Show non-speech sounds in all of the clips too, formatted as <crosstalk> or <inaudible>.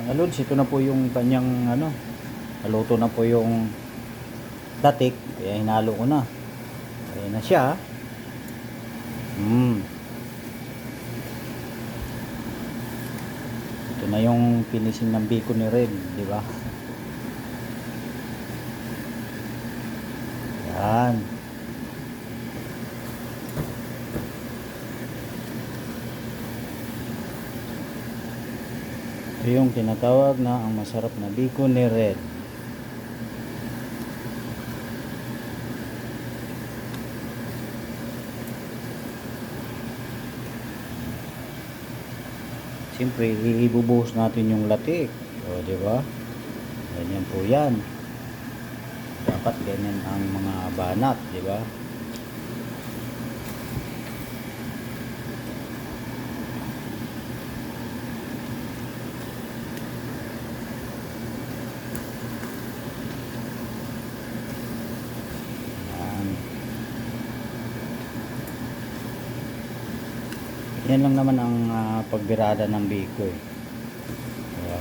Mga lods, ito na po yung kanyang ano, naluto na po yung datik, kaya hinalo ko na. Ayan na siya. Mm. Ito na yung finishing ng bacon ni Red, di ba? Yan. Yung tinatawag na ang masarap na bacon ni Red. Siyempre, ibubuhos natin yung latik. O, di ba? Ganyan po yan. Dapat ganyan ang mga banat, di ba? Yan lang naman ang ah, pagbirada ng biko eh. Diba?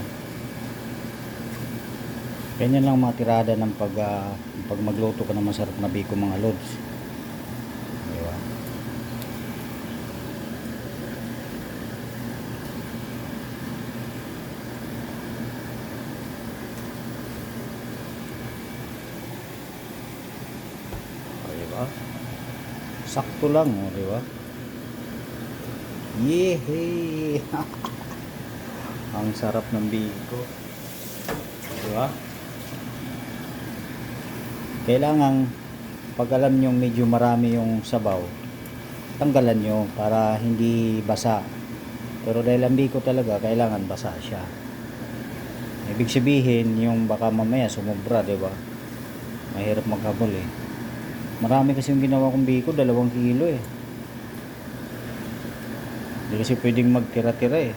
Ganyan lang mga tirada ng pag, ah, pag magluto ka ng masarap na biko mga lods. Diba? Diba? Sakto lang, o, diba? Yehey! <laughs> Ang sarap ng biko. Di ba? Kailangan pag alam nyo medyo marami yung sabaw, tanggalan nyo para hindi basa. Pero dahil ang biko talaga, kailangan basa siya. Ibig sabihin, yung baka mamaya sumubra, di ba? Mahirap maghabol eh. Marami kasi yung ginawa kong biko, dalawang kilo eh. Hindi kasi pwedeng magtira-tira eh.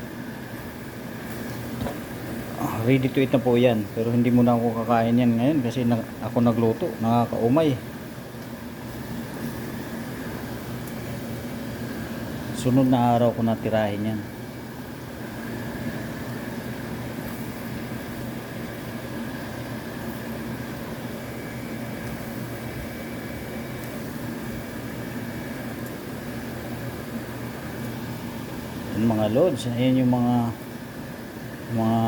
Ah, Ready to eat na po yan. Pero hindi mo na ako kakain yan ngayon kasi na, ako nagluto. Nakakaumay. Sunod na araw ko natirahin yan. Yung mga lods, ayan yung mga mga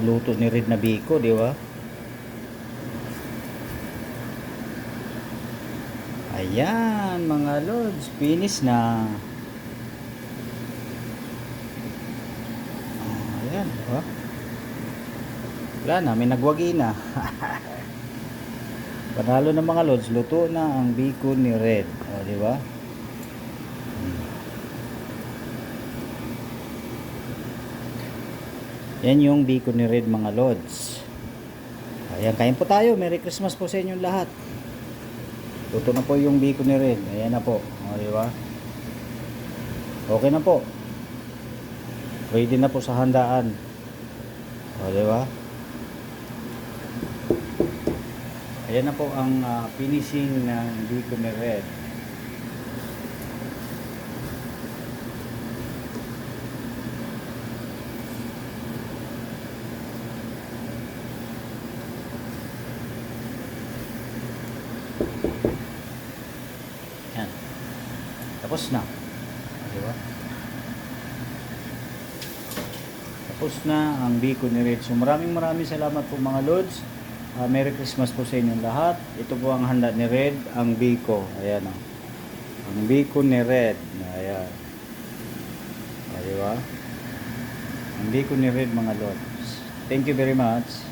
luto ni Red na Biko, di ba? Ayan, mga lods, finish na. Ayan, di ba? Wala na, may nagwagi na. <laughs> Panalo ng mga lods, luto na ang Biko ni Red. O, di ba? Yan yung biko ni Red mga lods. Ayan, kain po tayo. Merry Christmas po sa inyong lahat. Luto na po yung biko ni Red. Ayan na po. O, di ba? Okay na po. Ready na po sa handaan. O, di ba? Ayan na po ang ah, finishing ng biko ni Red. Yan. Tapos na. Di? Tapos na ang biko ni Red. So maraming maraming salamat po mga Lods. Ah, Merry Christmas po sa inyong lahat. Ito po ang handa ni Red, ang biko. Ayan o. Ang biko ni Red. Ayan. Ah, di? Ang biko ni Red mga Lods. Thank you very much.